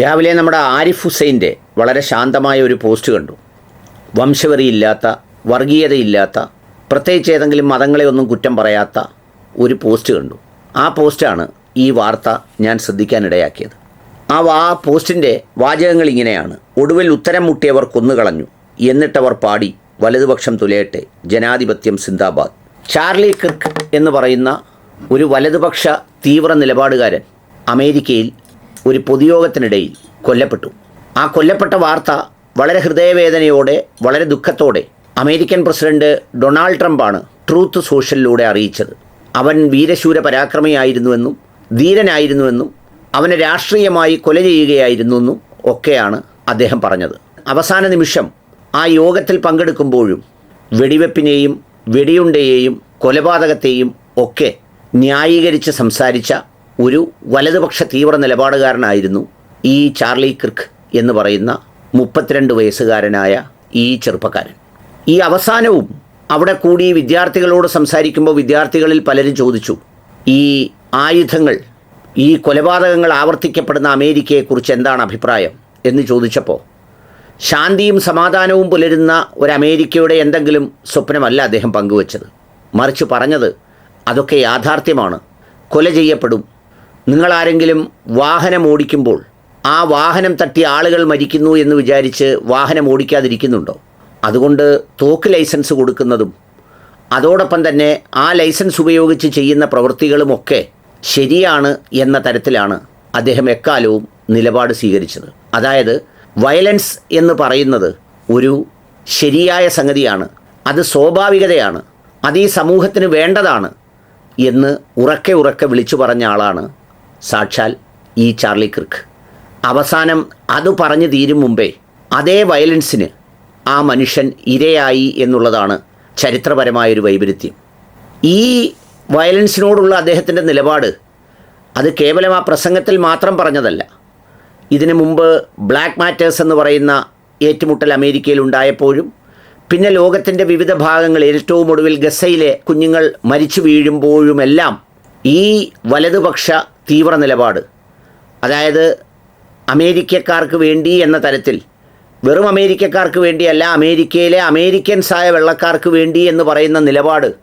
രാവിലെ നമ്മുടെ ആരിഫ് ഹുസൈന്റെ വളരെ ശാന്തമായ ഒരു പോസ്റ്റ് കണ്ടു. വംശവെറിയില്ലാത്ത വർഗീയതയില്ലാത്ത പ്രത്യേകിച്ച് ഏതെങ്കിലും മതങ്ങളെ ഒന്നും കുറ്റം പറയാത്ത ഒരു പോസ്റ്റ് കണ്ടു. ആ പോസ്റ്റാണ് ഈ വാർത്ത ഞാൻ ശ്രദ്ധിക്കാനിടയാക്കിയത്. ആ വാ പോസ്റ്റിന്റെ വാചകങ്ങൾ ഇങ്ങനെയാണ്. ഒടുവിൽ ഉത്തരം മുട്ടിയവർ കൊന്നുകളഞ്ഞു. എന്നിട്ടവർ പാടി വലതുപക്ഷം തുലയട്ടെ ജനാധിപത്യം സിന്ദാബാദ്. ചാർലി കിർക്ക് എന്ന് പറയുന്ന ഒരു വലതുപക്ഷ തീവ്ര നിലപാടുകാരൻ അമേരിക്കയിൽ ഒരു പൊതുയോഗത്തിനിടയിൽ കൊല്ലപ്പെട്ടു. ആ കൊല്ലപ്പെട്ട വാർത്ത വളരെ ഹൃദയവേദനയോടെ വളരെ ദുഃഖത്തോടെ അമേരിക്കൻ പ്രസിഡന്റ് ഡൊണാൾഡ് ട്രംപാണ് ട്രൂത്ത് സോഷ്യലിലൂടെ അറിയിച്ചത്. അവൻ വീരശൂര പരാക്രമിയായിരുന്നുവെന്നും ധീരനായിരുന്നുവെന്നും അവനെ രാഷ്ട്രീയമായി കൊല ചെയ്യുകയായിരുന്നു എന്നും ഒക്കെയാണ് അദ്ദേഹം പറഞ്ഞത്. അവസാന നിമിഷം ആ യോഗത്തിൽ പങ്കെടുക്കുമ്പോഴും വെടിവെപ്പിനെയും വെടിയുണ്ടയെയും കൊലപാതകത്തെയും ഒക്കെ ന്യായീകരിച്ച് സംസാരിച്ച ഒരു വലതുപക്ഷ തീവ്ര നിലപാടുകാരനായിരുന്നു ഈ ചാർലി ക്രിക്ക് എന്ന് പറയുന്ന മുപ്പത്തിരണ്ട് വയസ്സുകാരനായ ഈ ചെറുപ്പക്കാരൻ. ഈ അവസാനവും അവിടെ കൂടി വിദ്യാർത്ഥികളോട് സംസാരിക്കുമ്പോൾ വിദ്യാർത്ഥികളിൽ പലരും ചോദിച്ചു ഈ ആയുധങ്ങൾ ഈ കൊലപാതകങ്ങൾ ആവർത്തിക്കപ്പെടുന്ന അമേരിക്കയെക്കുറിച്ച് എന്താണ് അഭിപ്രായം? എന്ന് ചോദിച്ചപ്പോൾ ശാന്തിയും സമാധാനവും പുലരുന്ന ഒരു അമേരിക്കയുടെ എന്തെങ്കിലും സ്വപ്നമല്ല അദ്ദേഹം പങ്കുവച്ചത്. മറിച്ച് പറഞ്ഞത് അതൊക്കെ യാഥാർത്ഥ്യമാണ്. കൊല ചെയ്യപ്പെടും നിങ്ങളാരെങ്കിലും വാഹനം ഓടിക്കുമ്പോൾ ആ വാഹനം തട്ടി ആളുകൾ മരിക്കുന്നു എന്ന് വിചാരിച്ച് വാഹനം ഓടിക്കാതിരിക്കുന്നുണ്ടോ? അതുകൊണ്ട് തോക്ക് ലൈസൻസ് കൊടുക്കുന്നതും അതോടൊപ്പം തന്നെ ആ ലൈസൻസ് ഉപയോഗിച്ച് ചെയ്യുന്ന പ്രവൃത്തികളുമൊക്കെ ശരിയാണ് എന്ന തരത്തിലാണ് അദ്ദേഹം എക്കാലവും നിലപാട് സ്വീകരിച്ചത്. അതായത് വയലൻസ് എന്ന് പറയുന്നത് ഒരു ശരിയായ സംഗതിയാണ് അത് സ്വാഭാവികതയാണ് അത് ഈ സമൂഹത്തിന് വേണ്ടതാണ് എന്ന് ഉറക്കെ ഉറക്കെ വിളിച്ചു പറഞ്ഞ ആളാണ് സാക്ഷാൽ ഈ ചാർലി ക്രിക്ക്. അവസാനം അത് പറഞ്ഞു തീരും മുമ്പേ അതേ വയലൻസിന് ആ മനുഷ്യൻ ഇരയായി എന്നുള്ളതാണ് ചരിത്രപരമായൊരു വൈപരീത്യം. ഈ വയലൻസിനോടുള്ള അദ്ദേഹത്തിന്റെ നിലപാട് അത് കേവലം ആ പ്രസംഗത്തിൽ മാത്രം പറഞ്ഞതല്ല. ഇതിനു മുമ്പ് ബ്ലാക്ക് മാറ്റേഴ്സ് എന്ന് പറയുന്ന ഏറ്റുമുട്ടൽ അമേരിക്കയിൽ ഉണ്ടായപ്പോഴും പിന്നെ ലോകത്തിന്റെ വിവിധ ഭാഗങ്ങളിൽ ഏറ്റവും ഒടുവിൽ ഗസയിലെ കുഞ്ഞുങ്ങൾ മരിച്ചു വീഴുമ്പോഴുമെല്ലാം ഈ വലതുപക്ഷ തീവ്ര നിലപാട് അതായത് അമേരിക്കക്കാർക്ക് വേണ്ടി എന്ന തരത്തിൽ വെറും അമേരിക്കക്കാർക്ക് വേണ്ടിയല്ല അമേരിക്കയിലെ അമേരിക്കൻസായ വെള്ളക്കാർക്ക് വേണ്ടി എന്ന് പറയുന്ന നിലപാട്.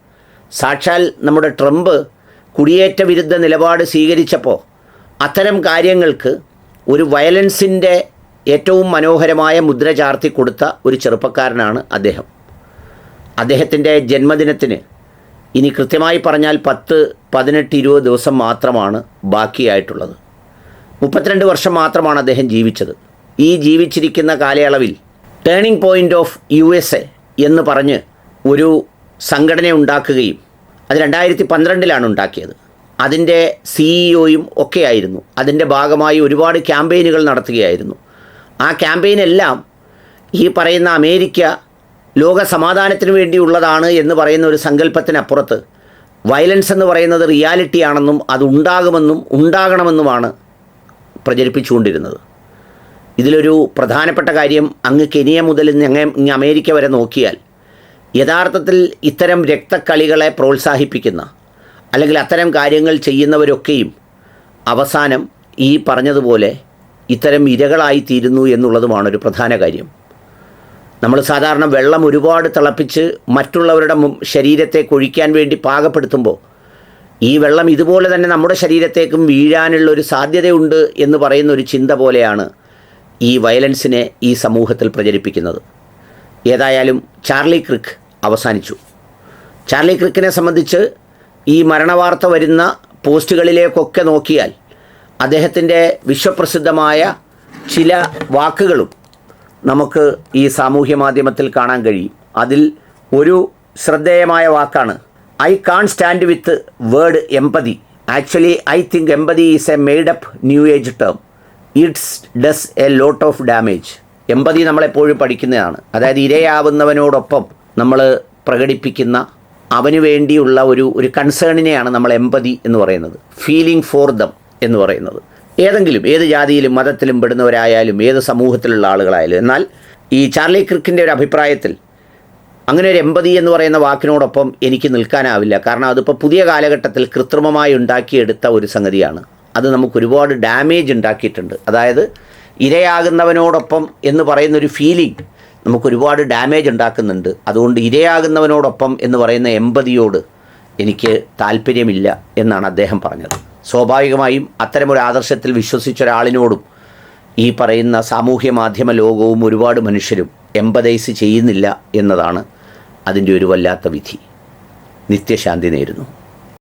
സാക്ഷാൽ നമ്മുടെ ട്രംപ് കുടിയേറ്റ വിരുദ്ധ നിലപാട് സ്വീകരിച്ചപ്പോൾ അത്തരം കാര്യങ്ങൾക്ക് ഒരു വയലൻസിന്റെ ഏറ്റവും മനോഹരമായ മുദ്ര ചാർത്തി കൊടുത്ത ഒരു ചെറുപ്പക്കാരനാണ് അദ്ദേഹം. അദ്ദേഹത്തിന്റെ ജന്മദിനത്തിന് ഇനി കൃത്യമായി പറഞ്ഞാൽ പത്ത് പതിനെട്ട് ഇരുപത് ദിവസം മാത്രമാണ് ബാക്കിയായിട്ടുള്ളത്. മുപ്പത്തിരണ്ട് വർഷം മാത്രമാണ് അദ്ദേഹം ജീവിച്ചത്. ഈ ജീവിച്ചിരിക്കുന്ന കാലയളവിൽ turning point of U S A എന്ന് പറഞ്ഞ് ഒരു സംഘടന ഉണ്ടാക്കുകയും അത് രണ്ടായിരത്തി പന്ത്രണ്ടിലാണ് ഉണ്ടാക്കിയത്. അതിന്റെ സിഇഒയും ഒക്കെ ആയിരുന്നു. അതിന്റെ ഭാഗമായി ഒരുപാട് ക്യാമ്പയിനുകൾ നടത്തുകയായിരുന്നു. ആ ക്യാമ്പയിനെല്ലാം ഈ പറയുന്ന അമേരിക്ക ലോക സമാധാനത്തിന് വേണ്ടിയുള്ളതാണ് എന്ന് പറയുന്ന ഒരു സങ്കല്പത്തിനപ്പുറത്ത് വയലൻസ് എന്ന് പറയുന്നത് റിയാലിറ്റിയാണെന്നും അത് ഉണ്ടാകുമെന്നും ഉണ്ടാകണമെന്നുമാണ് പ്രചരിപ്പിച്ചുകൊണ്ടിരുന്നത്. ഇതിലൊരു പ്രധാനപ്പെട്ട കാര്യം അങ്ങ് കെനിയ മുതൽ ഇങ്ങ് അമേരിക്ക വരെ നോക്കിയാൽ യഥാർത്ഥത്തിൽ ഇത്തരം രക്തക്കളികളെ പ്രോത്സാഹിപ്പിക്കുന്ന അല്ലെങ്കിൽ അത്തരം കാര്യങ്ങൾ ചെയ്യുന്നവരൊക്കെയും അവസാനം ഈ പറഞ്ഞതുപോലെ ഇത്തരം ഇരകളായിത്തീരുന്നു എന്നുള്ളതുമാണ് ഒരു പ്രധാന കാര്യം. നമ്മൾ സാധാരണ വെള്ളം ഒരുപാട് തിളപ്പിച്ച് മറ്റുള്ളവരുടെ ശരീരത്തെ കൊഴിക്കാൻ വേണ്ടി പാകപ്പെടുത്തുമ്പോൾ ഈ വെള്ളം ഇതുപോലെ തന്നെ നമ്മുടെ ശരീരത്തേക്കും വീഴാനുള്ള ഒരു സാധ്യതയുണ്ട് എന്ന് പറയുന്ന ഒരു ചിന്ത പോലെയാണ് ഈ വയലൻസിനെ ഈ സമൂഹത്തിൽ പ്രചരിപ്പിക്കുന്നത്. ഏതായാലും ചാർലി ക്രിക്ക് അവസാനിച്ചു. ചാർലി ക്രിക്കിനെ സംബന്ധിച്ച് ഈ മരണവാർത്ത വരുന്ന പോസ്റ്റുകളിലേക്കൊക്കെ നോക്കിയാൽ അദ്ദേഹത്തിന്റെ വിശ്വപ്രസിദ്ധമായ ചില വാക്കുകളും നമുക്ക് ഈ സാമൂഹ്യ മാധ്യമത്തിൽ കാണാൻ കഴിയും. അതിൽ ഒരു ശ്രദ്ധേയമായ വാക്കാണ്. I can't stand with word empathy actually I think empathy is a made up new age term it's does a lot of damage empathy നമ്മളെപ്പോഴും പഠിക്കുന്നതാണ്. അതായത് ഇരയാവുന്നവനോടൊപ്പം നമ്മൾ പ്രകടിപ്പിക്കുന്ന അവന് വേണ്ടിയുള്ള ഒരു ഒരു കൺസേണിനെയാണ് നമ്മൾ എമ്പതി എന്ന് പറയുന്നത്. ഫീലിംഗ് ഫോർ ദം എന്ന് പറയുന്നത്. ഏതെങ്കിലും ഏത് ജാതിയിലും മതത്തിലും പെടുന്നവരായാലും ഏത് സമൂഹത്തിലുള്ള ആളുകളായാലും എന്നാൽ ഈ ചാർലി ക്രിക്കിന്റെ ഒരു അഭിപ്രായത്തിൽ അങ്ങനെ ഒരു എമ്പതി എന്ന് പറയുന്ന വാക്കിനോടൊപ്പം എനിക്ക് നിൽക്കാനാവില്ല. കാരണം അതിപ്പോൾ പുതിയ കാലഘട്ടത്തിൽ കൃത്രിമമായി ഉണ്ടാക്കിയെടുത്ത ഒരു സംഗതിയാണ്. അത് നമുക്ക് ഒരുപാട് ഡാമേജ് ഉണ്ടാക്കിയിട്ടുണ്ട്. അതായത് ഇരയാകുന്നവനോടൊപ്പം എന്ന് പറയുന്ന ഒരു ഫീലിംഗ് നമുക്ക് ഒരുപാട് ഡാമേജ് ഉണ്ടാക്കുന്നുണ്ട്. അതുകൊണ്ട് ഇരയാകുന്നവനോടൊപ്പം എന്ന് പറയുന്ന എമ്പതിയോട് എനിക്ക് താല്പര്യമില്ല എന്നാണ് അദ്ദേഹം പറഞ്ഞത്. സ്വാഭാവികമായും അത്തരമൊരു ആദർശത്തിൽ വിശ്വസിച്ച ഒരാളിനോടും ഈ പറയുന്ന സാമൂഹ്യ മാധ്യമ ലോകവും ഒരുപാട് മനുഷ്യരും എമ്പതൈസ് ചെയ്യുന്നില്ല എന്നതാണ് അതിന്റെ ഒരു വല്ലാത്ത വിധി. നിത്യശാന്തി നേരുന്നു.